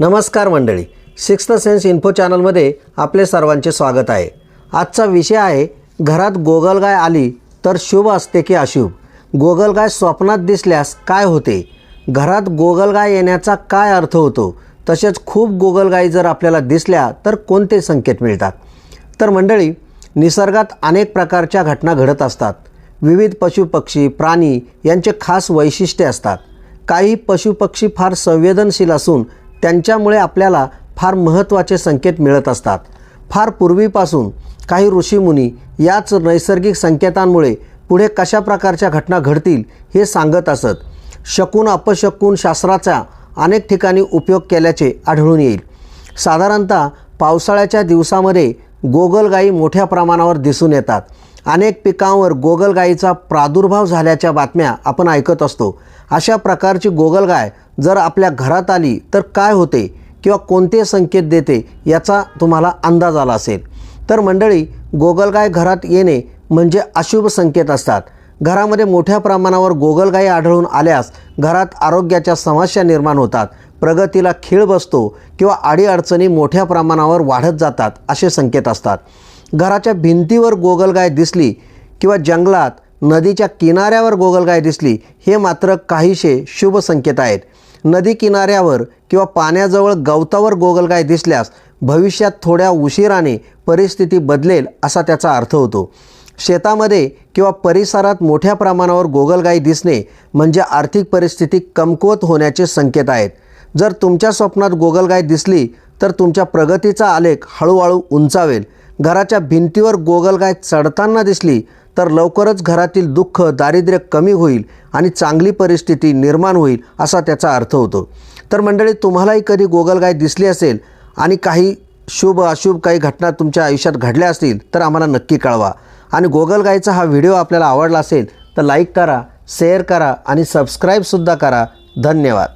नमस्कार मंडळी sixth sense info चॅनलमध्ये आपले सर्वांचे स्वागत आहे. आजचा विषय आहे घरात गोगलगाय आली तर शुभ असते की अशुभ? गोगलगाय स्वप्नात दिसल्यास काय होते? घरात गोगलगाय येण्याचा काय अर्थ होतो? तसेच खूप गोगलगायी जर आपल्याला दिसल्या तर कोणते संकेत मिळतात? तर मंडळी निसर्गात अनेक प्रकारच्या घटना घडत असतात. विविध पशुपक्षी प्राणी यांचे खास वैशिष्ट्ये असतात. काही पशुपक्षी फार संवेदनशील असून त्यांच्यामुळे आपल्याला फार महत्त्वाचे संकेत मिळत असतात. फार पूर्वीपासून काही ऋषीमुनी याच नैसर्गिक संकेतांमुळे पुढे कशा प्रकारच्या घटना घडतील हे सांगत असत. शकून अपशकून शास्त्राचा अनेक ठिकाणी उपयोग केल्याचे आढळून येईल. साधारणतः पावसाळ्याच्या दिवसामध्ये गोगलगायी मोठ्या प्रमाणावर दिसून येतात. अनेक पिकांवर गोगलगायीचा प्रादुर्भाव झाल्याच्या बातम्या आपण ऐकत असतो. अशा प्रकारची गोगलगाय जर आपल्या घरात आली तर काय होते किंवा कोणते संकेत देते याचा तुम्हाला अंदाज आला असेल. तर मंडळी गोगलगाय घरात येणे म्हणजे अशुभ संकेत असतात. घरामध्ये मोठ्या प्रमाणावर गोगलगायी आढळून आल्यास घरात आरोग्याच्या समस्या निर्माण होतात. प्रगतीला खीळ बसतो किंवा अडीअडचणी मोठ्या प्रमाणावर वाढत जातात असे संकेत असतात. घराच्या भिंतीवर गोगलगाय दिसली किंवा जंगलात नदीच्या किनाऱ्यावर गोगलगाय दिसली हे मात्र काहीशे शुभ संकेत आहेत. नदी किनाऱ्यावर किंवा पाण्याजवळ गवतावर गोगलगाय दिसल्यास भविष्यात थोड्या उशिराने परिस्थिती बदलेल असा त्याचा अर्थ होतो. शेतामध्ये किंवा परिसरात मोठ्या प्रमाणावर गोगलगाई दिसणे म्हणजे आर्थिक परिस्थिती कमकुवत होण्याचे संकेत आहेत. जर तुमच्या स्वप्नात गोगलगाय दिसली तर तुमच्या प्रगतीचा आलेख हळूहळू उंचावेल. घराच्या भिंतीवर गोगलगाय चढताना दिसली तर लवकरच घरातील दुःख दारिद्र्य कमी होईल आणि चांगली परिस्थिती निर्माण होईल असा त्याचा अर्थ होतो. तर मंडळी तुम्हालाही कधी गोगलगाय दिसली असेल आणि काही शुभ अशुभ काही घटना तुमच्या आयुष्यात घडल्या असतील तर आम्हाला नक्की कळवा. आणि गोगलगायचा हा व्हिडिओ आपल्याला आवडला असेल तर लाईक करा शेअर करा आणि सबस्क्राईबसुद्धा करा. धन्यवाद.